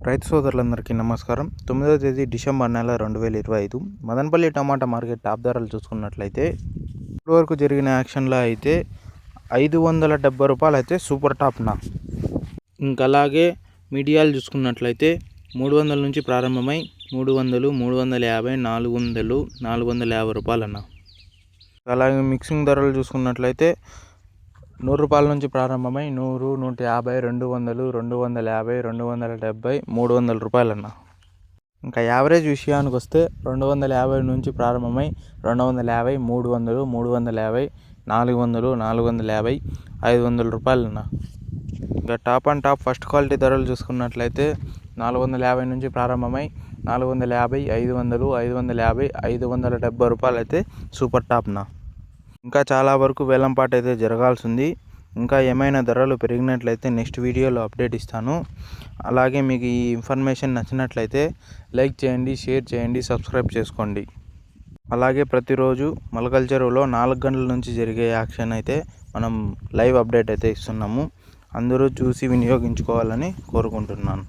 రైతు సోదరులందరికీ నమస్కారం. తొమ్మిదవ తేదీ డిసెంబర్ నెల రెండు వేల ఇరవై ఐదు. మదనపల్లి టమాటా మార్కెట్ టాప్ ధరలు చూసుకున్నట్లయితే ఇప్పటివరకు జరిగిన యాక్షన్లో అయితే ఐదు వందల డెబ్బై రూపాయలు అయితే సూపర్ టాప్న ఇంకా అలాగే మీడియాలు చూసుకున్నట్లయితే మూడు వందల నుంచి ప్రారంభమై మూడు వందలు మూడు వందల యాభై నాలుగు వందలు నాలుగు వందల యాభై రూపాయలన్నా అలాగే మిక్సింగ్ ధరలు చూసుకున్నట్లయితే నూరు రూపాయల నుంచి ప్రారంభమై నూరు నూట యాభై రెండు వందలు రెండు వందల యాభై రెండు వందల డెబ్బై మూడు వందల రూపాయలన్న. ఇంకా యావరేజ్ విషయానికి వస్తే రెండు వందల యాభై నుంచి ప్రారంభమై రెండు వందల యాభై మూడు వందలు మూడు వందల యాభై నాలుగు వందలు నాలుగు వందల యాభై ఐదు వందల రూపాయలన్న. ఇంకా top and top first quality ధరలు చూసుకున్నట్లయితే నాలుగు వందల యాభై నుంచి ప్రారంభమై నాలుగు వందల యాభై ఐదు వందలు ఐదు వందల యాభై ఐదు వందల డెబ్బై రూపాయలు అయితే సూపర్ టాప్నా ఇంకా చాలా వరకు వేలంపాట అయితే జరగాల్సి ఉంది ఇంకా ఏమైనా ధరలు పెరిగినట్లయితే నెక్స్ట్ వీడియోలో అప్డేట్ ఇస్తాను. అలాగే మీకు ఈ ఇన్ఫర్మేషన్ నచ్చినట్లయితే లైక్ చేయండి షేర్ చేయండి సబ్స్క్రైబ్ చేసుకోండి. అలాగే ప్రతిరోజు మలకల్ చెరువులో నాలుగు గంటల నుంచి జరిగే యాక్షన్ అయితే మనం లైవ్ అప్డేట్ అయితే ఇస్తున్నాము. అందరూ చూసి వినియోగించుకోవాలని కోరుకుంటున్నాను.